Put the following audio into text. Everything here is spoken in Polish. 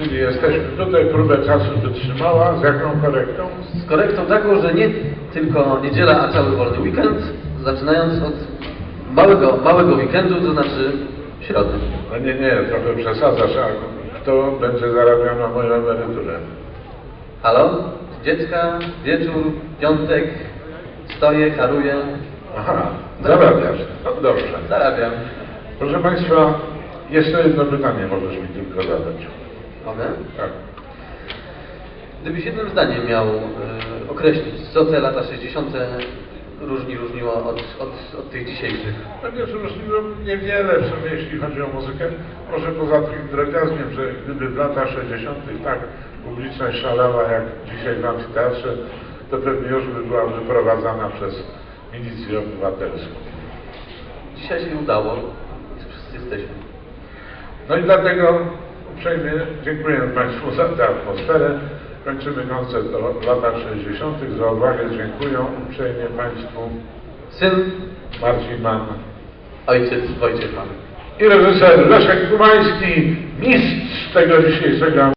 Czyli jesteśmy tutaj, próbę czasu wytrzymała, z jaką korektą? Z korektą taką, że nie tylko niedziela, a cały wolny weekend, zaczynając od małego, małego weekendu, to znaczy środy. No nie, nie, trochę przesadzasz, a kto będzie zarabiał na moją emeryturę? Halo? Dziecka, wieczór, piątek, stoję, haruję, Aha, zarabiasz. No dobrze. zarabiam. Proszę Państwa, jeszcze jedno pytanie możesz mi tylko zadać. Mogę? Tak. Gdybyś jednym zdaniem miał e, określić, co te lata 60. różni różniło od, od, od tych dzisiejszych. No wiesz, różniło niewiele w sumie, jeśli chodzi o muzykę. Może poza takim drobiazgiem, że gdyby w latach 60. tak publiczność szalała jak dzisiaj w amfiteatrze, to pewnie już by była wyprowadzana przez milicję obywatelską. Dzisiaj się udało, wszyscy jesteśmy. No i dlatego uprzejmie dziękuję Państwu za tę atmosferę. Kończymy koncert o latach 60. Za uwagę dziękuję uprzejmie Państwu Syn, Marcin Mann ojciec Wojciech Pan. i reżyser Leszek Kumański, mistrz tego dzisiejszego